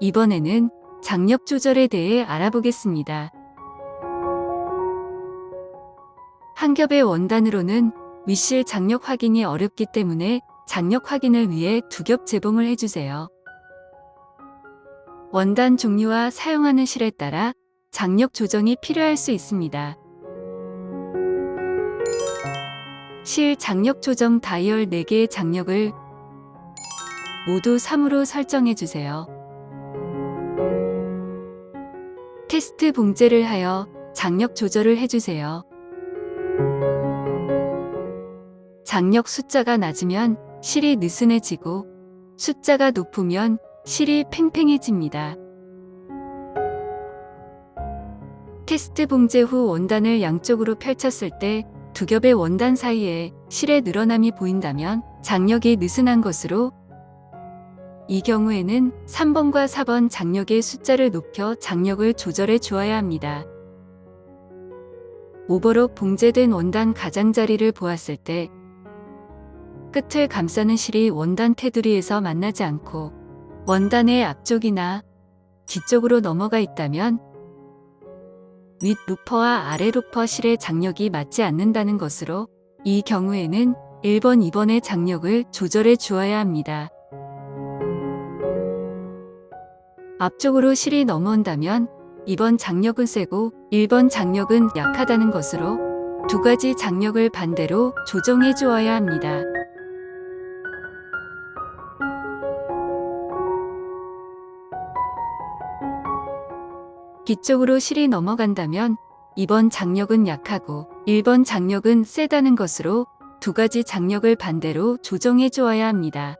이번에는 장력 조절에 대해 알아보겠습니다. 한 겹의 원단으로는 위실 장력 확인이 어렵기 때문에 장력 확인을 위해 두 겹 재봉을 해주세요. 원단 종류와 사용하는 실에 따라 장력 조정이 필요할 수 있습니다. 실 장력 조정 다이얼 4개의 장력을 모두 3으로 설정해 주세요. 테스트 봉제를 하여 장력 조절을 해주세요. 장력 숫자가 낮으면 실이 느슨해지고 숫자가 높으면 실이 팽팽해집니다. 테스트 봉제 후 원단을 양쪽으로 펼쳤을 때 두 겹의 원단 사이에 실의 늘어남이 보인다면 장력이 느슨한 것으로 이 경우에는 3번과 4번 장력의 숫자를 높여 장력을 조절해 주어야 합니다. 오버로 봉제된 원단 가장자리를 보았을 때 끝을 감싸는 실이 원단 테두리에서 만나지 않고 원단의 앞쪽이나 뒤쪽으로 넘어가 있다면 윗 루퍼와 아래 루퍼 실의 장력이 맞지 않는다는 것으로 이 경우에는 1번, 2번의 장력을 조절해 주어야 합니다. 앞쪽으로 실이 넘어온다면 2번 장력은 세고 1번 장력은 약하다는 것으로 두 가지 장력을 반대로 조정해 주어야 합니다. 뒤쪽으로 실이 넘어간다면 2번 장력은 약하고 1번 장력은 세다는 것으로 두 가지 장력을 반대로 조정해 주어야 합니다.